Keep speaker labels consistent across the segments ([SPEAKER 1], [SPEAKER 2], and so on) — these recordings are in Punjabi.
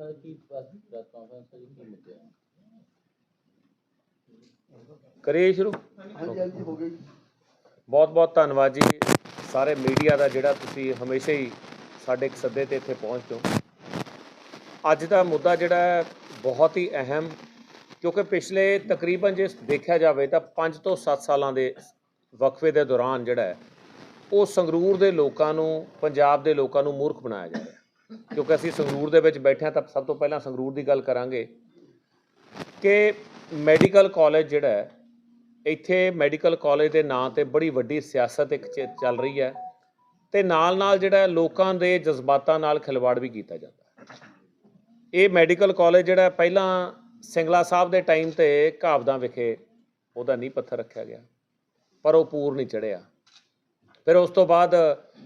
[SPEAKER 1] ਹੈ ਕੀ ਪ੍ਰੈਸ ਕਾਨਫਰੰਸ ਹੈ ਕੀ ਮੁੱਦੇ ਆ
[SPEAKER 2] ਕਰੀਏ ਸ਼ੁਰੂ?
[SPEAKER 3] ਹਾਂਜੀ ਹਾਂਜੀ ਹੋ ਗਈ।
[SPEAKER 2] ਬਹੁਤ ਬਹੁਤ ਧੰਨਵਾਦ ਜੀ। ਸਾਰੇ ਮੀਡੀਆ ਦਾ ਜਿਹੜਾ ਤੁਸੀਂ ਹਮੇਸ਼ਾ ਹੀ ਸਾਡੇ ਇੱਕ ਸੱਦੇ ਤੇ ਇੱਥੇ ਪਹੁੰਚਦੇ ਹੋ। ਅੱਜ ਦਾ ਮੁੱਦਾ ਜਿਹੜਾ ਹੈ ਬਹੁਤ ਹੀ ਅਹਿਮ ਕਿਉਂਕਿ ਪਿਛਲੇ ਤਕਰੀਬਨ ਜੇ ਦੇਖਿਆ ਜਾਵੇ ਤਾਂ 5 ਤੋਂ 7 ਸਾਲਾਂ ਦੇ ਵਕਫੇ ਦੇ ਦੌਰਾਨ ਜਿਹੜਾ ਹੈ ਉਹ ਸੰਗਰੂਰ ਦੇ ਲੋਕਾਂ ਨੂੰ ਪੰਜਾਬ ਦੇ ਲੋਕਾਂ ਨੂੰ ਮੂਰਖ ਬਣਾਇਆ ਜਾ ਰਿਹਾ। ਹੈ। ਕਿਉਂਕਿ ਅਸੀਂ ਸੰਗਰੂਰ ਦੇ ਵਿੱਚ ਬੈਠੇ ਹਾਂ, ਤਾਂ ਸਭ ਤੋਂ ਪਹਿਲਾਂ ਸੰਗਰੂਰ ਦੀ ਗੱਲ ਕਰਾਂਗੇ ਕਿ ਮੈਡੀਕਲ ਕਾਲਜ ਜਿਹੜਾ ਹੈ, ਇੱਥੇ ਮੈਡੀਕਲ ਕਾਲਜ ਦੇ ਨਾਂ ਤੇ ਬੜੀ ਵੱਡੀ ਸਿਆਸਤ ਇੱਕ ਚ- ਚੱਲ ਰਹੀ ਹੈ ਤੇ ਨਾਲ ਨਾਲ ਜਿਹੜਾ ਲੋਕਾਂ ਦੇ ਜਜ਼ਬਾਤਾਂ ਨਾਲ ਖਿਲਵਾੜ ਵੀ ਕੀਤਾ ਜਾਂਦਾ ਇਹ ਮੈਡੀਕਲ ਕਾਲਜ ਜਿਹੜਾ ਪਹਿਲਾਂ ਸਿੰਗਲਾ ਸਾਹਿਬ ਦੇ ਟਾਈਮ ਤੇ ਘਾਵਦਾਂ ਵਿਖੇ ਉਹਦਾ ਨੀਂਹ ਪੱਥਰ ਰੱਖਿਆ ਗਿਆ, ਪਰ ਉਹ ਪੂਰ ਨਹੀਂ ਚੜਿਆ ਫਿਰ ਉਸ ਤੋਂ ਬਾਅਦ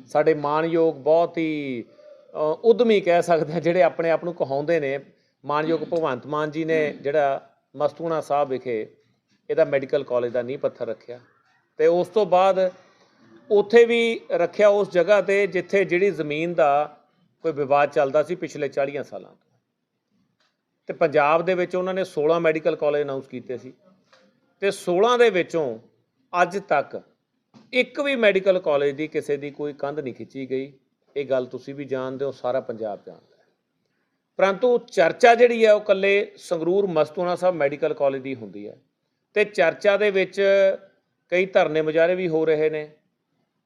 [SPEAKER 2] ਸਾਡੇ ਮਾਨਯੋਗ ਬਹੁਤ ਹੀ ਉਦਮੀ ਕਹਿ ਸਕਦੇ ਹਾਂ, ਜਿਹੜੇ ਆਪਣੇ ਆਪ ਨੂੰ ਕਹਾਉਂਦੇ ਨੇ। ਮਾਨਯੋਗ ਭਗਵੰਤ ਮਾਨ ਜੀ ਨੇ ਜਿਹੜਾ ਮਸਤੂਣਾ ਸਾਹਿਬ ਵਿਖੇ ਇਹਦਾ ਮੈਡੀਕਲ ਕਾਲਜ ਦਾ ਨੀਂਹ ਪੱਥਰ ਰੱਖਿਆ। ਤੇ ਉਸ ਤੋਂ ਬਾਅਦ ਉੱਥੇ ਵੀ ਰੱਖਿਆ ਉਸ ਜਗ੍ਹਾ ਤੇ, ਜਿੱਥੇ ਜਿਹੜੀ ਜ਼ਮੀਨ ਦਾ ਕੋਈ ਵਿਵਾਦ ਚੱਲਦਾ ਸੀ ਪਿਛਲੇ 40 ਸਾਲਾਂ ਤੋਂ। ਤੇ ਪੰਜਾਬ ਦੇ ਵਿੱਚ ਉਹਨਾਂ ਨੇ 16 ਮੈਡੀਕਲ ਕਾਲਜ ਅਨਾਉਂਸ ਕੀਤੇ ਸੀ। ਤੇ 16 ਦੇ ਵਿੱਚੋਂ ਅੱਜ ਤੱਕ ਇੱਕ ਵੀ ਮੈਡੀਕਲ ਕਾਲਜ ਦੀ ਕਿਸੇ ਦੀ ਕੋਈ ਕੰਧ ਨਹੀਂ ਖਿੱਚੀ ਗਈ। ਇਹ ਗੱਲ ਤੁਸੀਂ ਵੀ ਜਾਣਦੇ ਹੋ, ਸਾਰਾ ਪੰਜਾਬ ਜਾਣਦਾ ਹੈ। ਪਰੰਤੂ ਚਰਚਾ ਜਿਹੜੀ ਹੈ ਉਹ ਕੱਲੇ ਸੰਗਰੂਰ ਮਸਤੂਣਾ ਸਾਹਿਬ ਮੈਡੀਕਲ ਕਾਲਜ ਦੀ ਹੁੰਦੀ ਹੈ ਤੇ ਚਰਚਾ ਦੇ ਵਿੱਚ ਕਈ ਧਰਨੇ ਮੁਜ਼ਾਹਰੇ ਵੀ ਹੋ ਰਹੇ ਨੇ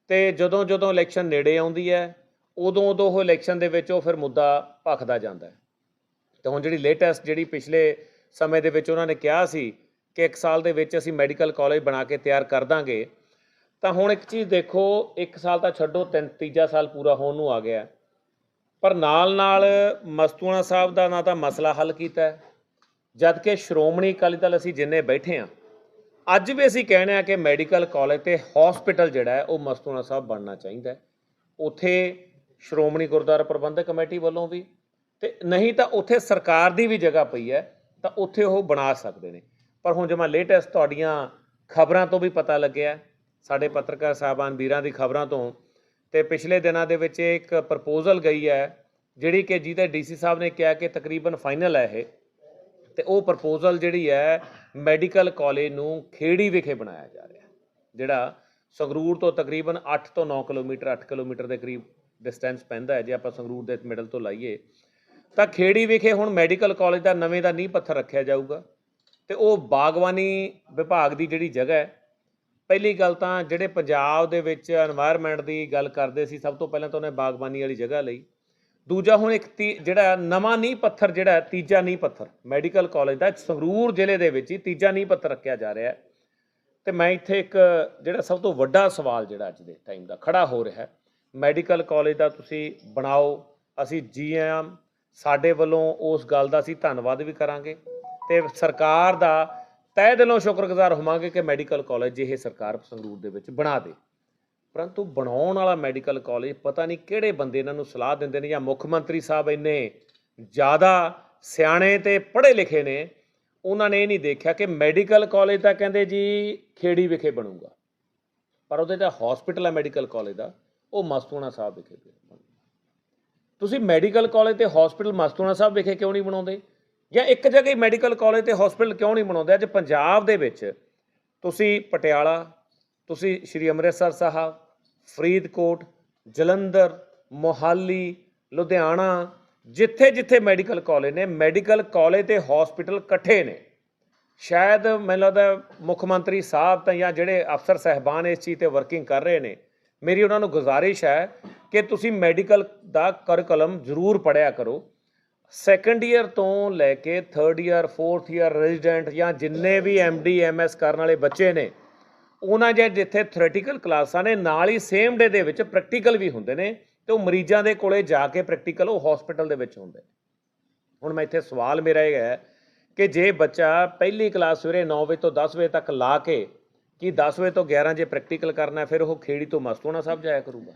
[SPEAKER 2] ਤੇ ਜਦੋਂ ਜਦੋਂ ਇਲੈਕਸ਼ਨ ਨੇੜੇ ਆਉਂਦੀ ਹੈ, ਉਦੋਂ ਉਦੋਂ ਉਹ ਇਲੈਕਸ਼ਨ ਦੇ ਵਿੱਚ ਉਹ ਫਿਰ ਮੁੱਦਾ ਭਖਦਾ ਜਾਂਦਾ ਹੈ। ਤੇ ਹੁਣ ਜਿਹੜੀ ਲੇਟੈਸਟ ਜਿਹੜੀ ਪਿਛਲੇ ਸਮੇਂ ਦੇ ਵਿੱਚ ਉਹਨਾਂ ਨੇ ਕਿਹਾ ਸੀ ਕਿ ਇੱਕ ਸਾਲ ਦੇ ਵਿੱਚ ਅਸੀਂ ਮੈਡੀਕਲ ਕਾਲਜ ਬਣਾ ਕੇ ਤਿਆਰ ਕਰ ਦਾਂਗੇ ਤਾਂ ਹੁਣ ਇੱਕ ਚੀਜ਼ ਦੇਖੋ, ਇੱਕ ਸਾਲ ਤਾਂ ਛੱਡੋ, ਤਿੰਨ, ਤੀਜਾ ਸਾਲ ਪੂਰਾ ਹੋਣ ਨੂੰ ਆ ਗਿਆ ਪਰ ਨਾਲ ਨਾਲ ਮਸਤੂਆਣਾ ਸਾਹਿਬ ਦਾ ਨਾ ਤਾਂ ਮਸਲਾ ਹੱਲ ਕੀਤਾ ਹੈ। ਜਦ ਕਿ ਸ਼੍ਰੋਮਣੀ ਅਕਾਲੀ ਦਲ ਅਸੀਂ ਜਿੰਨੇ ਬੈਠੇ ਆ ਅੱਜ ਵੀ ਅਸੀਂ ਕਹਿੰਦੇ ਆ ਕਿ ਮੈਡੀਕਲ ਕਾਲਜ ਤੇ ਹਸਪੀਟਲ ਜਿਹੜਾ ਹੈ, ਉਹ ਮਸਤੂਆਣਾ ਸਾਹਿਬ ਬਣਨਾ ਚਾਹੀਦਾ ਉੱਥੇ ਸ਼੍ਰੋਮਣੀ ਗੁਰਦੁਆਰਾ ਪ੍ਰਬੰਧਕ ਕਮੇਟੀ ਵੱਲੋਂ ਵੀ ਤੇ ਨਹੀਂ ਤਾਂ ਉੱਥੇ ਸਰਕਾਰ ਦੀ ਵੀ ਜਗ੍ਹਾ ਪਈ ਹੈ, ਤਾਂ ਉੱਥੇ ਉਹ ਬਣਾ ਸਕਦੇ ਨੇ। ਪਰ ਹੁਣ ਜਮਾ ਲੇਟੈਸਟ ਤੁਹਾਡੀਆਂ ਖਬਰਾਂ ਤੋਂ ਵੀ ਪਤਾ ਲੱਗਿਆ ਸਾਡੇ ਪੱਤਰਕਾਰ ਸਾਹਿਬਾਨ ਵੀਰਾਂ ਦੀ ਖਬਰਾਂ ਤੋਂ ਤੇ ਪਿਛਲੇ ਦਿਨਾਂ ਦੇ ਵਿੱਚ ਇੱਕ ਪ੍ਰਪੋਜ਼ਲ ਗਈ ਹੈ, ਜਿਹੜੀ ਕਿ ਜਿਹਦੇ ਡੀਸੀ ਸਾਹਿਬ ਨੇ ਕਿਹਾ ਕਿ ਤਕਰੀਬਨ ਫਾਈਨਲ ਹੈ ਇਹ। ਤੇ ਉਹ ਪ੍ਰਪੋਜ਼ਲ ਜਿਹੜੀ ਹੈ, ਮੈਡੀਕਲ ਕਾਲਜ ਨੂੰ ਖੇੜੀ ਵਿਖੇ ਬਣਾਇਆ ਜਾ ਰਿਹਾ ਜਿਹੜਾ ਸੰਗਰੂਰ ਤੋਂ ਤਕਰੀਬਨ 8 ਤੋਂ 9 ਕਿਲੋਮੀਟਰ 8 ਕਿਲੋਮੀਟਰ ਦੇ ਕਰੀਬ ਡਿਸਟੈਂਸ ਪੈਂਦਾ ਹੈ, ਜੇ ਆਪਾਂ ਸੰਗਰੂਰ ਦੇ ਮਿਡਲ ਤੋਂ ਲਾਈਏ। ਤਾਂ ਖੇੜੀ ਵਿਖੇ ਹੁਣ ਮੈਡੀਕਲ ਕਾਲਜ ਦਾ ਨਵੇਂ ਦਾ ਨੀਂਹ ਪੱਥਰ ਰੱਖਿਆ ਜਾਊਗਾ। ਤੇ ਉਹ ਬਾਗਬਾਨੀ ਵਿਭਾਗ ਦੀ ਜਿਹੜੀ ਜਗ੍ਹਾ ਹੈ ਪਹਿਲੀ ਗੱਲ ਤਾਂ ਜਿਹੜੇ ਪੰਜਾਬ ਦੇ ਵਿੱਚ এনवायरमेंट ਦੀ ਗੱਲ ਕਰਦੇ ਸੀ, ਸਭ ਤੋਂ ਪਹਿਲਾਂ ਤਾਂ ਉਹਨੇ ਬਾਗਬਾਨੀ ਵਾਲੀ ਜਗ੍ਹਾ ਲਈ। ਦੂਜਾ ਹੁਣ ਇੱਕ ਜਿਹੜਾ ਨਵਾਂ ਨੀ ਪੱਥਰ ਜਿਹੜਾ ਤੀਜਾ ਨੀ ਪੱਥਰ, ਮੈਡੀਕਲ ਕਾਲਜ ਦਾ ਸੰਗਰੂਰ ਜ਼ਿਲ੍ਹੇ ਦੇ ਵਿੱਚ ਹੀ ਤੀਜਾ ਨੀ ਪੱਥਰ ਰੱਖਿਆ ਜਾ ਰਿਹਾ ਹੈ। ਤੇ ਮੈਂ ਇੱਥੇ ਇੱਕ ਜਿਹੜਾ ਸਭ ਤੋਂ ਵੱਡਾ ਸਵਾਲ ਜਿਹੜਾ ਅੱਜ ਦੇ ਟਾਈਮ ਦਾ ਖੜਾ ਹੋ ਰਿਹਾ ਮੈਡੀਕਲ ਕਾਲਜ ਦਾ ਤੁਸੀਂ ਬਣਾਓ, ਅਸੀਂ ਜੀ ਜੀਐਮ ਸਾਡੇ ਵੱਲੋਂ ਉਸ ਗੱਲ ਦਾ ਅਸੀਂ ਧੰਨਵਾਦ ਵੀ ਕਰਾਂਗੇ। ਤੇ ਸਰਕਾਰ ਦਾ ਤਹਿ ਦਿਲੋਂ ਸ਼ੁਕਰਗੁਜ਼ਾਰ ਹੋਵਾਂਗੇ ਕਿ ਮੈਡੀਕਲ ਕਾਲਜ ਇਹ ਸਰਕਾਰ ਸੰਗਰੂਰ ਦੇ ਵਿੱਚ ਬਣਾ ਦੇ। ਪਰੰਤੂ ਬਣਾਉਣ ਵਾਲਾ ਮੈਡੀਕਲ ਕਾਲਜ ਪਤਾ ਨਹੀਂ ਕਿਹੜੇ ਬੰਦੇ ਇਹਨਾਂ ਨੂੰ ਸਲਾਹ ਦਿੰਦੇ ਨੇ ਜਾਂ ਮੁੱਖ ਮੰਤਰੀ ਸਾਹਿਬ ਇੰਨੇ ਜ਼ਿਆਦਾ ਸਿਆਣੇ ਤੇ ਪੜ੍ਹੇ ਲਿਖੇ ਨੇ, ਉਹਨਾਂ ਨੇ ਇਹ ਨਹੀਂ ਦੇਖਿਆ ਕਿ ਮੈਡੀਕਲ ਕਾਲਜ ਤਾਂ ਕਹਿੰਦੇ ਜੀ ਖੇੜੀ ਵਿਖੇ ਬਣੂਗਾ। ਪਰ ਉਹਦੇ ਤਾਂ ਹਸਪੀਟਲ ਹੈ ਮੈਡੀਕਲ ਕਾਲਜ ਦਾ, ਉਹ ਮਸਤੂਣਾ ਸਾਹਿਬ ਵਿਖੇ ਤੁਸੀਂ ਮੈਡੀਕਲ ਕਾਲਜ ਤੇ ਹਸਪੀਟਲ ਮਸਤੂਣਾ ਸਾਹਿਬ ਵਿਖੇ ਕਿਉਂ ਨਹੀਂ ਬਣਾਉਂਦੇ? ਜਾਂ ਇੱਕ ਜਗ੍ਹਾ ਹੀ ਮੈਡੀਕਲ ਕਾਲਜ ਤੇ ਹਸਪੀਟਲ ਕਿਉਂ ਨਹੀਂ ਬਣਾਉਂਦੇ? ਅੱਜ ਪੰਜਾਬ ਦੇ ਵਿੱਚ ਤੁਸੀਂ ਪਟਿਆਲਾ, ਤੁਸੀਂ ਸ਼੍ਰੀ ਅੰਮ੍ਰਿਤਸਰ ਸਾਹਿਬ, ਫਰੀਦਕੋਟ, ਜਲੰਧਰ, ਮੋਹਾਲੀ, ਲੁਧਿਆਣਾ ਜਿੱਥੇ ਜਿੱਥੇ ਮੈਡੀਕਲ ਕਾਲਜ ਨੇ, ਮੈਡੀਕਲ ਕਾਲਜ ਤੇ ਹਸਪੀਟਲ ਇਕੱਠੇ ਨੇ। ਸ਼ਾਇਦ ਮੈਨੂੰ ਲੱਗਦਾ ਮੁੱਖ ਮੰਤਰੀ ਸਾਹਿਬ ਤਾਂ ਜਾਂ ਜਿਹੜੇ ਅਫਸਰ ਸਹਿਬਾਨ ਇਸ ਚੀਜ਼ ਤੇ ਵਰਕਿੰਗ ਕਰ ਰਹੇ ਨੇ, ਮੇਰੀ ਉਹਨਾਂ ਨੂੰ ਗੁਜ਼ਾਰਿਸ਼ ਹੈ ਕਿ ਤੁਸੀਂ ਮੈਡੀਕਲ ਦਾ ਕਰਿਕੂਲਮ ਜ਼ਰੂਰ ਪੜਿਆ ਕਰੋ। ਸੈਕੰਡ ਈਅਰ ਤੋਂ ਲੈ ਕੇ third year, fourth year resident ਜਾਂ ਜਿੰਨੇ ਵੀ ਐਮਡੀ ਐਮਐਸ ਕਰਨ ਵਾਲੇ ਬੱਚੇ ਨੇ, ਉਹਨਾਂ ਜੇ ਜਿੱਥੇ ਥਿਓਰੇਟੀਕਲ ਕਲਾਸਾਂ ਨੇ, ਨਾਲ ਹੀ ਸੇਮ ਡੇ ਦੇ ਵਿੱਚ ਪ੍ਰੈਕਟੀਕਲ ਵੀ ਹੁੰਦੇ ਨੇ, ਤੇ ਉਹ ਮਰੀਜ਼ਾਂ ਦੇ ਕੋਲੇ ਜਾ ਕੇ ਪ੍ਰੈਕਟੀਕਲ ਉਹ ਹਸਪੀਟਲ ਦੇ ਵਿੱਚ ਹੁੰਦੇ ਨੇ। ਹੁਣ ਮੈਂ ਇੱਥੇ ਸਵਾਲ ਮੇਰਾ ਇਹ ਹੈ ਕਿ ਜੇ ਬੱਚਾ ਪਹਿਲੀ ਕਲਾਸ ਸਵੇਰੇ 9 ਵਜੇ ਤੋਂ 10 ਵਜੇ ਤੱਕ ਲਾ ਕੇ, ਕਿ 10 ਵਜੇ ਤੋਂ 11 ਜੇ ਪ੍ਰੈਕਟੀਕਲ ਕਰਨਾ ਫਿਰ ਉਹ ਖੇੜੀ ਤੋਂ ਮਸਤੂਣਾ ਸਾਹਿਬ ਜਾਇਆ ਕਰੂਗਾ?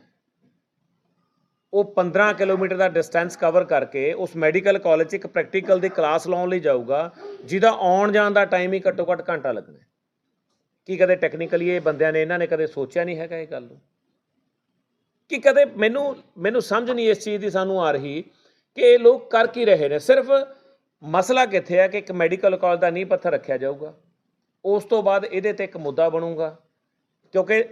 [SPEAKER 2] ਉਹ 15 ਕਿਲੋਮੀਟਰ ਦਾ ਡਿਸਟੈਂਸ ਕਵਰ ਕਰਕੇ ਉਸ ਮੈਡੀਕਲ ਕਾਲਜ 'ਚ ਇੱਕ ਪ੍ਰੈਕਟੀਕਲ ਦੀ ਕਲਾਸ ਲਾਉਣ ਲਈ ਜਾਊਗਾ, ਜਿਹਦਾ ਆਉਣ ਜਾਣ ਦਾ ਟਾਈਮ ਹੀ ਘੱਟੋ ਘੱਟ ਘੰਟਾ ਲੱਗਣਾ ਕੀ ਕਦੇ ਟੈਕਨੀਕਲੀ ਇਹ ਬੰਦਿਆਂ ਨੇ, ਇਹਨਾਂ ਨੇ ਕਦੇ ਸੋਚਿਆ ਨਹੀਂ ਹੈਗਾ ਇਹ ਗੱਲ ਨੂੰ? ਕਿ ਕਦੇ ਮੈਨੂੰ ਮੈਨੂੰ ਸਮਝ ਨਹੀਂ ਇਸ ਚੀਜ਼ ਦੀ ਸਾਨੂੰ ਆ ਰਹੀ ਕਿ ਇਹ ਲੋਕ ਕਰ ਕੀ ਰਹੇ ਨੇ? ਸਿਰਫ ਮਸਲਾ ਕਿੱਥੇ ਹੈ ਕਿ ਇੱਕ ਮੈਡੀਕਲ ਕਾਲਜ ਦਾ ਨੀਂਹ ਪੱਥਰ ਰੱਖਿਆ ਜਾਊਗਾ, ਉਸ ਤੋਂ ਬਾਅਦ ਇਹਦੇ ਤੇ ਇੱਕ ਮੁੱਦਾ ਬਣੂਗਾ, ਕਿਉਂਕਿ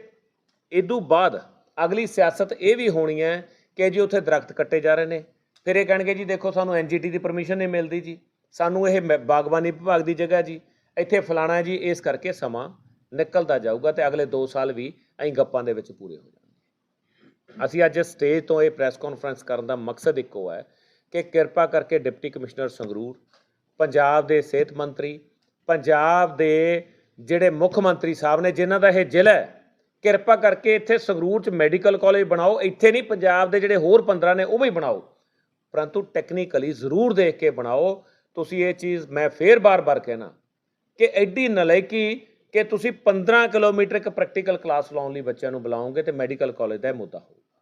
[SPEAKER 2] ਇਦੋਂ ਬਾਅਦ ਅਗਲੀ ਸਿਆਸਤ ਇਹ ਵੀ ਹੋਣੀ ਹੈ ਕਿ ਜੀ ਉੱਥੇ ਦਰਖਤ ਕੱਟੇ ਜਾ ਰਹੇ ਨੇ। ਫਿਰ ਇਹ ਕਹਿਣਗੇ ਜੀ, ਦੇਖੋ ਸਾਨੂੰ ਐਨਜੀਟੀ ਦੀ ਪਰਮਿਸ਼ਨ ਨਹੀਂ ਮਿਲਦੀ ਜੀ। ਸਾਨੂੰ ਇਹ ਮ- ਬਾਗਬਾਨੀ ਵਿਭਾਗ ਦੀ ਜਗ੍ਹਾ ਜੀ। ਇੱਥੇ ਫਲਾਣਾ ਜੀ, ਇਸ ਕਰਕੇ ਸਮਾਂ ਨਿਕਲਦਾ ਜਾਊਗਾ ਤੇ ਅਗਲੇ 2 ਸਾਲ ਵੀ ਅਸੀਂ ਗੱਪਾਂ ਦੇ ਵਿੱਚ ਪੂਰੇ ਹੋ ਜਾਣਗੇ ਅਸੀਂ ਅੱਜ ਸਟੇਜ ਤੋਂ ਇਹ ਪ੍ਰੈਸ ਕਾਨਫਰੰਸ ਕਰਨ ਦਾ ਮਕਸਦ ਇੱਕੋ ਹੈ ਕਿ ਕਿਰਪਾ ਕਰਕੇ ਡਿਪਟੀ ਕਮਿਸ਼ਨਰ ਸੰਗਰੂਰ, ਪੰਜਾਬ ਦੇ ਸਿਹਤ ਮੰਤਰੀ, ਪੰਜਾਬ ਦੇ ਜਿਹੜੇ ਮੁੱਖ ਮੰਤਰੀ ਸਾਹਿਬ ਨੇ, ਜਿਨ੍ਹਾਂ ਦਾ ਇਹ ਜ਼ਿਲ੍ਹਾ ਹੈ ਕਿਰਪਾ ਕਰਕੇ ਇੱਥੇ ਸੰਗਰੂਰ ਚ ਮੈਡੀਕਲ ਕਾਲਜ ਬਣਾਓ। ਇੱਥੇ ਨਹੀਂ, ਪੰਜਾਬ ਦੇ ਜਿਹੜੇ ਹੋਰ 15 ਨੇ ਉਹ ਵੀ ਬਣਾਓ। ਪਰੰਤੂ ਟੈਕਨੀਕਲੀ ਜ਼ਰੂਰ ਦੇਖ ਕੇ ਬਣਾਓ। ਤੁਸੀਂ ਇਹ ਚੀਜ਼, ਮੈਂ ਫੇਰ ਬਾਰ-ਬਾਰ ਕਹਿਣਾ ਕਿ ਐਡੀ ਨਲਾਇਕੀ ਕਿ ਤੁਸੀਂ 15 ਕਿਲੋਮੀਟਰ ਇੱਕ ਪ੍ਰੈਕਟੀਕਲ ਕਲਾਸ ਲਾਉਣ ਲਈ ਬੱਚਿਆਂ ਨੂੰ ਬੁਲਾਓਗੇ ਤੇ ਮੈਡੀਕਲ ਕਾਲਜ ਦਾ ਇਹ ਮੁੱਦਾ ਹੋਊਗਾ।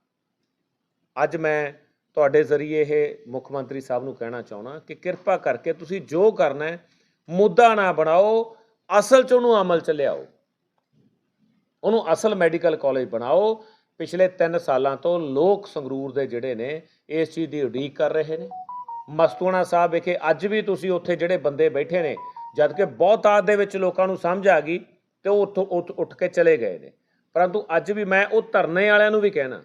[SPEAKER 2] ਅੱਜ ਮੈਂ ਤੁਹਾਡੇ ਜ਼ਰੀਏ ਇਹ ਮੁੱਖ ਮੰਤਰੀ ਸਾਹਿਬ ਨੂੰ ਕਹਿਣਾ ਚਾਹਣਾ ਕਿ ਕਿਰਪਾ ਕਰਕੇ ਤੁਸੀਂ ਜੋ ਕਰਨਾ ਹੈ, ਮੁੱਦਾ ਨਾ ਬਣਾਓ, ਅਸਲ ਚ ਉਹਨੂੰ ਅਮਲ ਚ ਲਿਆਓ। ਉਹਨੂੰ ਅਸਲ ਮੈਡੀਕਲ ਕਾਲਜ ਬਣਾਓ। ਪਿਛਲੇ 3 ਸਾਲਾਂ ਤੋਂ ਲੋਕ ਸੰਗਰੂਰ ਦੇ ਜਿਹੜੇ ਨੇ, ਇਸ ਚੀਜ਼ ਦੀ ਉਡੀਕ ਕਰ ਰਹੇ ਨੇ। ਮਸਤੂਣਾ ਸਾਹਿਬ ਵਿਖੇ ਅੱਜ ਵੀ ਤੁਸੀਂ ਉੱਥੇ ਜਿਹੜੇ ਬੰਦੇ ਬੈਠੇ ਨੇ, ਜਦ ਕਿ ਬਹੁਤ ਆਦ ਦੇ ਵਿੱਚ ਲੋਕਾਂ ਨੂੰ ਸਮਝ ਆ ਗਈ ਤੇ ਉਹ ਉੱਥੋਂ ਉੱਠ ਉੱਠ ਕੇ ਚਲੇ ਗਏ ਨੇ। ਪਰੰਤੂ ਅੱਜ ਵੀ ਮੈਂ ਉਹ ਧਰਨੇ ਵਾਲਿਆਂ ਨੂੰ ਵੀ ਕਹਿਣਾ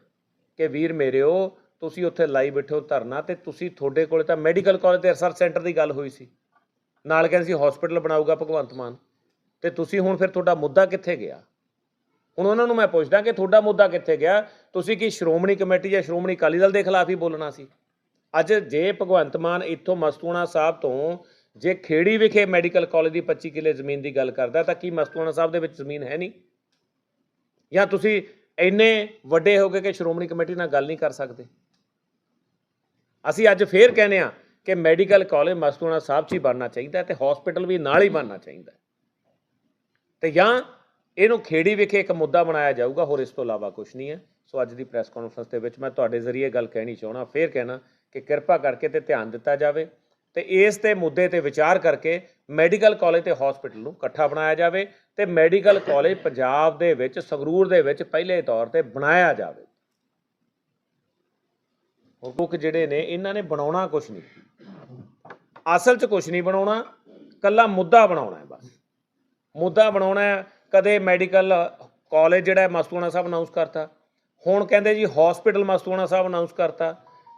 [SPEAKER 2] ਕਿ ਵੀਰ ਮੇਰਿਓ, ਤੁਸੀਂ ਉੱਥੇ ਲਾਈ ਬੈਠੇ ਹੋ ਧਰਨਾ ਤੇ ਤੁਸੀਂ ਤੁਹਾਡੇ ਕੋਲੇ ਤਾਂ ਮੈਡੀਕਲ ਕਾਲਜ ਤੇ ਰਿਸਰਚ ਸੈਂਟਰ ਦੀ ਗੱਲ ਹੋਈ ਸੀ। ਨਾਲ ਕਹਿੰਦੇ ਸੀ ਹਸਪੀਟਲ ਬਣਾਊਗਾ ਭਗਵੰਤ ਮਾਨ। ਤੇ ਤੁਸੀਂ ਹੁਣ ਫਿਰ ਤੁਹਾਡਾ ਮੁੱਦਾ ਕਿੱਥੇ ਗਿਆ? ਹੁਣ ਉਹਨਾਂ ਨੂੰ ਮੈਂ ਪੁੱਛਦਾ ਕਿ ਤੁਹਾਡਾ ਮੁੱਦਾ ਕਿੱਥੇ ਗਿਆ? ਤੁਸੀਂ ਕੀ ਸ਼੍ਰੋਮਣੀ ਕਮੇਟੀ ਜਾਂ ਸ਼੍ਰੋਮਣੀ ਅਕਾਲੀ ਦਲ ਦੇ ਖਿਲਾਫ ਹੀ ਬੋਲਣਾ ਸੀ? ਅੱਜ ਜੇ ਭਗਵੰਤ ਮਾਨ ਇੱਥੋਂ ਮਸਤੂਣਾ ਸਾਹਿਬ ਤੋਂ ਜੇ ਖੇੜੀ ਵਿਖੇ ਮੈਡੀਕਲ ਕਾਲਜ ਦੀ 25 ਕਿੱਲੇ ਜ਼ਮੀਨ ਦੀ ਗੱਲ ਕਰਦਾ ਤਾਂ ਕੀ ਮਸਤੂਆਣਾ ਸਾਹਿਬ ਦੇ ਵਿੱਚ ਜ਼ਮੀਨ ਹੈ ਨਹੀਂ? ਜਾਂ ਤੁਸੀਂ ਇੰਨੇ ਵੱਡੇ ਹੋ ਗਏ ਕਿ ਸ਼੍ਰੋਮਣੀ ਕਮੇਟੀ ਨਾਲ ਗੱਲ ਨਹੀਂ ਕਰ ਸਕਦੇ? ਅਸੀਂ ਅੱਜ ਫੇਰ ਕਹਿੰਦੇ ਆ ਕਿ ਮੈਡੀਕਲ ਕਾਲਜ ਮਸਤੂਆਣਾ ਸਾਹਿਬ 'ਚ ਹੀ ਬਣਨਾ ਚਾਹੀਦਾ ਹੈ ਤੇ ਹਸਪੀਟਲ ਵੀ ਨਾਲ ਹੀ ਬਣਨਾ ਚਾਹੀਦਾ ਹੈ। ਤੇ ਜਾਂ ਇਹਨੂੰ ਖੇੜੀ ਵਿਖੇ ਇੱਕ ਮੁੱਦਾ ਬਣਾਇਆ ਜਾਊਗਾ, ਹੋਰ ਇਸ ਤੋਂ ਇਲਾਵਾ ਕੁਝ ਨਹੀਂ ਹੈ। ਸੋ ਅੱਜ ਦੀ ਪ੍ਰੈਸ ਕਾਨਫਰੰਸ ਦੇ ਵਿੱਚ ਮੈਂ ਤੁਹਾਡੇ ਜ਼ਰੀਏ ਗੱਲ ਕਹਿਣੀ ਚਾਹਣਾ ਫੇਰ ਕਹਿਣਾ ਕਿ ਕਿਰਪਾ ਕਰਕੇ ਤੇ ਧਿਆਨ ਦਿੱਤਾ ਜਾਵੇ ਤੇ ਇਸ ਤੇ ਮੁੱਦੇ ਤੇ ਵਿਚਾਰ ਕਰਕੇ ਮੈਡੀਕਲ ਕਾਲਜ ਤੇ ਹਸਪੀਟਲ ਨੂੰ ਇਕੱਠਾ ਬਣਾਇਆ ਜਾਵੇ ਤੇ ਮੈਡੀਕਲ ਕਾਲਜ ਪੰਜਾਬ ਦੇ ਵਿੱਚ, ਸੰਗਰੂਰ ਦੇ ਵਿੱਚ ਪਹਿਲੇ ਤੌਰ ਤੇ ਬਣਾਇਆ ਜਾਵੇ। ਹੁਕੂਕ ਜਿਹੜੇ ਨੇ, ਇਹਨਾਂ ਨੇ ਬਣਾਉਣਾ ਕੁਝ ਨਹੀਂ। ਅਸਲ 'ਚ ਕੁਝ ਨਹੀਂ ਬਣਾਉਣਾ ਕੱਲਾ ਮੁੱਦਾ ਬਣਾਉਣਾ ਹੈ ਬਸ। ਮੁੱਦਾ ਬਣਾਉਣਾ ਹੈ ਕਦੇ ਮੈਡੀਕਲ ਕਾਲਜ ਜਿਹੜਾ ਮਸਤੂਆਣਾ ਸਾਹਿਬ ਅਨਾਉਂਸ ਕਰਤਾ। ਹੁਣ ਕਹਿੰਦੇ ਜੀ ਹਸਪੀਟਲ ਮਸਤੂਆਣਾ ਸਾਹਿਬ ਅਨਾਉਂਸ ਕਰਤਾ।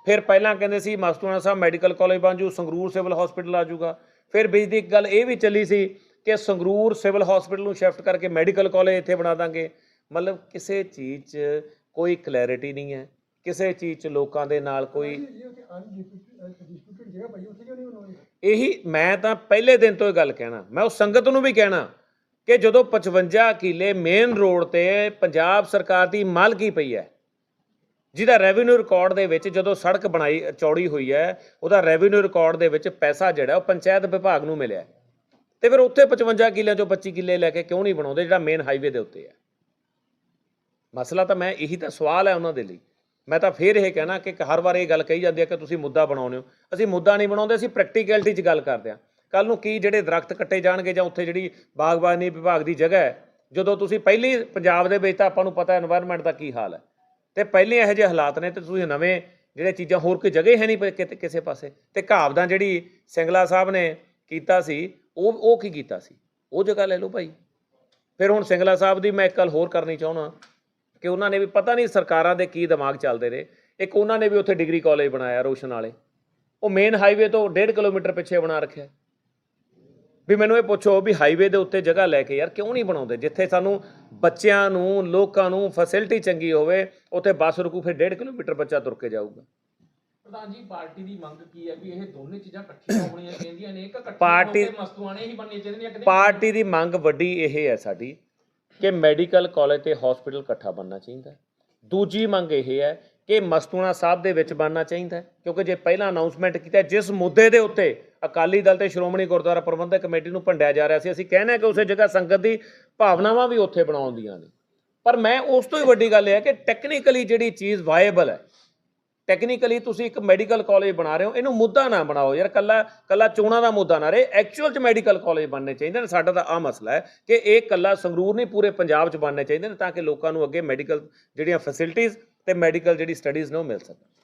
[SPEAKER 2] ਫਿਰ ਪਹਿਲਾਂ ਕਹਿੰਦੇ ਸੀ ਮਸਤੂਆਣਾ ਸਾਹਿਬ ਮੈਡੀਕਲ ਕਾਲਜ ਬਣ ਜੂ ਸੰਗਰੂਰ ਸਿਵਲ ਹਸਪੀਟਲ ਆ ਜਾਊਗਾ। ਫਿਰ ਵਿੱਚ ਦੀ ਇੱਕ ਗੱਲ ਇਹ ਵੀ ਚੱਲੀ ਸੀ ਕਿ ਸੰਗਰੂਰ ਸਿਵਲ ਹਸਪੀਟਲ ਨੂੰ ਸ਼ਿਫਟ ਕਰਕੇ ਮੈਡੀਕਲ ਕਾਲਜ ਇੱਥੇ ਬਣਾ ਦਾਂਗੇ। ਮਤਲਬ ਕਿਸੇ ਚੀਜ਼ 'ਚ ਕੋਈ ਕਲੈਰਿਟੀ ਨਹੀਂ ਹੈ। ਕਿਸੇ ਚੀਜ਼ 'ਚ ਲੋਕਾਂ ਦੇ ਨਾਲ ਕੋਈ ਇਹੀ ਮੈਂ ਤਾਂ ਪਹਿਲੇ ਦਿਨ ਤੋਂ ਇਹ ਗੱਲ ਕਹਿਣਾ। ਮੈਂ ਉਹ ਸੰਗਤ ਨੂੰ ਵੀ ਕਹਿਣਾ ਕਿ ਜਦੋਂ 55 ਕਿੱਲੇ ਮੇਨ ਰੋਡ ਤੇ ਪੰਜਾਬ ਸਰਕਾਰ ਦੀ ਮਾਲਕੀ ਪਈ ਹੈ, ਜਿਹਦਾ ਰੈਵਨਿਊ ਰਿਕਾਰਡ ਦੇ ਵਿੱਚ ਜਦੋਂ ਸੜਕ ਬਣਾਈ, ਚੌੜੀ ਹੋਈ ਹੈ, ਉਹਦਾ ਰੈਵਨਿਊ ਰਿਕਾਰਡ ਦੇ ਵਿੱਚ ਪੈਸਾ ਜਿਹੜਾ, ਉਹ ਪੰਚਾਇਤ ਵਿਭਾਗ ਨੂੰ ਮਿਲਿਆ। ਹੈ। ਤੇ ਫਿਰ ਉੱਥੇ 55 ਕਿੱਲੇ ਚੋਂ 25 ਕਿੱਲੇ ਲੈ ਕੇ ਕਿਉਂ ਨਹੀਂ ਬਣਾਉਂਦੇ, ਜਿਹੜਾ ਮੇਨ ਹਾਈਵੇ ਦੇ ਉੱਤੇ ਹੈ? ਮਸਲਾ ਤਾਂ ਮੈਂ ਇਹੀ ਤਾਂ ਸਵਾਲ ਹੈ ਉਹਨਾਂ ਦੇ ਲਈ। ਮੈਂ ਤਾਂ ਫੇਰ ਇਹ ਕਹਿਣਾ ਕਿ ਹਰ ਵਾਰ ਇਹ ਗੱਲ ਕਹੀ ਜਾਂਦੀ ਹੈ ਕਿ ਤੁਸੀਂ ਮੁੱਦਾ ਬਣਾਉਂਦੇ ਹੋ। ਅਸੀਂ ਮੁੱਦਾ ਨਹੀਂ ਬਣਾਉਂਦੇ, ਅਸੀਂ ਪ੍ਰੈਕਟੀਕੈਲਿਟੀ 'ਚ ਗੱਲ ਕਰਦੇ ਹਾਂ। ਕੱਲ ਨੂੰ ਕੀ ਜਿਹੜੇ ਦਰਖਤ ਕੱਟੇ ਜਾਣਗੇ ਜਾਂ ਉੱਥੇ ਜਿਹੜੀ ਬਾਗਬਾਨੀ ਵਿਭਾਗ ਦੀ ਜਗ੍ਹਾ ਹੈ, ਜਦੋਂ ਤੁਸੀਂ ਪਹਿਲੀ ਪੰਜਾਬ ਦੇ ਵਿੱਚ ਤਾਂ ਆਪਾਂ ਨੂੰ ਪਤਾ ਹੈ এনवायरमेंट ਦਾ ਕੀ ਹਾਲ ਹੈ। ਤੇ ਪਹਿਲੇ ਇਹੋ ਜਿਹੇ ਹਾਲਾਤ ਨੇ ਤੇ ਤੁਸੀਂ ਨਵੇਂ ਜਿਹੜੇ ਚੀਜ਼ਾਂ ਹੋਰ ਕੋਈ ਜਗ੍ਹਾ ਹੈ ਨਹੀਂ ਕਿਤੇ ਕਿਸੇ ਪਾਸੇ। ਤੇ ਘਾਵਦਾਂ ਜਿਹੜੀ ਸਿੰਗਲਾ ਸਾਹਿਬ ਨੇ ਕੀਤਾ ਸੀ, ਉਹ ਉਹ ਕੀ ਕੀਤਾ ਸੀ? ਉਹ ਜਗ੍ਹਾ ਲੈ ਲਓ ਭਾਈ। ਫਿਰ ਹੁਣ ਸਿੰਗਲਾ ਸਾਹਿਬ ਦੀ ਮੈਂ ਇੱਕ ਗੱਲ ਹੋਰ ਕਰਨੀ ਚਾਹੁੰਦਾ ਕਿ ਉਹਨਾਂ ਨੇ ਵੀ ਪਤਾ ਨਹੀਂ ਸਰਕਾਰਾਂ ਦੇ ਕੀ ਦਿਮਾਗ ਚੱਲਦੇ ਨੇ। ਇੱਕ ਉਹਨਾਂ ਨੇ ਵੀ ਉੱਥੇ ਡਿਗਰੀ ਕਾਲਜ ਬਣਾਇਆ ਰੋਸ਼ਨ ਵਾਲੇ। ਉਹ ਮੇਨ ਹਾਈਵੇ ਤੋਂ 1.5 ਕਿਲੋਮੀਟਰ ਪਿੱਛੇ ਬਣਾ ਰੱਖਿਆ। ਵੀ ਮੈਨੂੰ ਇਹ ਪੁੱਛੋ ਵੀ ਹਾਈਵੇ ਦੇ ਉੱਤੇ ਜਗ੍ਹਾ ਲੈ ਕੇ ਯਾਰ ਕਿਉਂ ਨਹੀਂ ਬਣਾਉਂਦੇ? ਜਿੱਥੇ ਸਾਨੂੰ ਬੱਚਿਆਂ ਨੂੰ ਲੋਕਾਂ ਨੂੰ ਫੈਸਿਲਿਟੀ ਚੰਗੀ ਹੋਵੇ ਉੱਥੇ ਬੱਸ ਰੁਕੂ ਫਿਰ 1.5 ਕਿਲੋਮੀਟਰ ਬੱਚਾ ਤੁਰ ਕੇ ਜਾਊਗਾ।
[SPEAKER 3] ਪ੍ਰਧਾਨ ਜੀ ਪਾਰਟੀ ਦੀ ਮੰਗ ਕੀ ਹੈ ਵੀ ਇਹ ਦੋਨੇ ਚੀਜ਼ਾਂ ਇਕੱਠੀਆਂ ਹੋਣੀਆਂ ਚਾਹੀਦੀਆਂ ਨੇ? ਇੱਕ ਕੇ ਮਸਤੂਆਣੇ ਹੀ ਬਣਨੀਆਂ ਚਾਹੀਦੀਆਂ ਨੇ
[SPEAKER 2] ਪਾਰਟੀ ਦੀ ਮੰਗ ਵੱਡੀ ਇਹ ਹੈ ਸਾਡੀ ਕਿ ਮੈਡੀਕਲ ਕਾਲਜ ਤੇ ਹਸਪੀਟਲ ਇਕੱਠਾ ਬਣਨਾ ਚਾਹੀਦਾ। ਦੂਜੀ ਮੰਗ ਇਹ ਹੈ ਕਿ ਮਸਤੂਣਾ ਸਾਹਿਬ ਦੇ ਵਿੱਚ ਬਣਨਾ ਚਾਹੀਦਾ ਹੈ, ਕਿਉਂਕਿ ਜੇ ਪਹਿਲਾਂ ਅਨਾਉਂਸਮੈਂਟ ਕੀਤਾ ਜਿਸ ਮੁੱਦੇ ਦੇ ਉੱਤੇ ਅਕਾਲੀ ਦਲ ਤੇ ਸ਼੍ਰੋਮਣੀ ਗੁਰਦੁਆਰਾ ਪ੍ਰਬੰਧਕ ਕਮੇਟੀ ਨੂੰ ਭੰਡਿਆ ਜਾ ਰਿਹਾ ਸੀ ਅਸੀਂ ਕਹਿੰਦੇ ਕਿ ਉਸੇ ਜਗ੍ਹਾ ਸੰਗਤ ਦੀ ਭਾਵਨਾਵਾਂ ਵੀ ਉੱਥੇ ਬਣਾਉਂਦੀਆਂ ਨੇ। ਪਰ ਮੈਂ ਉਸ ਤੋਂ ਹੀ ਵੱਡੀ ਗੱਲ ਇਹ ਹੈ ਕਿ ਟੈਕਨੀਕਲੀ ਜਿਹੜੀ ਚੀਜ਼ ਵਾਇਬਲ ਹੈ ਟੈਕਨੀਕਲੀ ਤੁਸੀਂ ਇੱਕ ਮੈਡੀਕਲ ਕਾਲਜ ਬਣਾ ਰਹੇ ਹੋ ਇਹਨੂੰ ਮੁੱਦਾ ਨਾ ਬਣਾਓ। ਯਾਰ ਕੱਲਾ ਕੱਲਾ ਚੋਣਾਂ ਦਾ ਮੁੱਦਾ ਨਾ ਰਹੇ ਐਕਚੁਅਲ ਚ ਮੈਡੀਕਲ ਕਾਲਜ ਬਣਨੇ ਚਾਹੀਦੇ ਨੇ। ਸਾਡਾ ਤਾਂ ਆ ਮਸਲਾ ਹੈ ਕਿ ਇਹ ਕੱਲਾ ਸੰਗਰੂਰ ਨਹੀਂ ਪੂਰੇ ਪੰਜਾਬ ਚ ਬਣਨੇ ਚਾਹੀਦੇ ਨੇ ਤਾਂ ਕਿ ਲੋਕਾਂ ਨੂੰ ਅੱਗੇ ਮੈਡੀਕਲ ਜਿਹੜੀਆਂ ਫੈਸਿਲਿਟੀਆਂ ਤੇ ਮੈਡੀਕਲ ਜਿਹੜੀ ਸਟੱਡੀਜ਼ ਨੇ ਉਹ ਮਿਲ ਸਕਣ।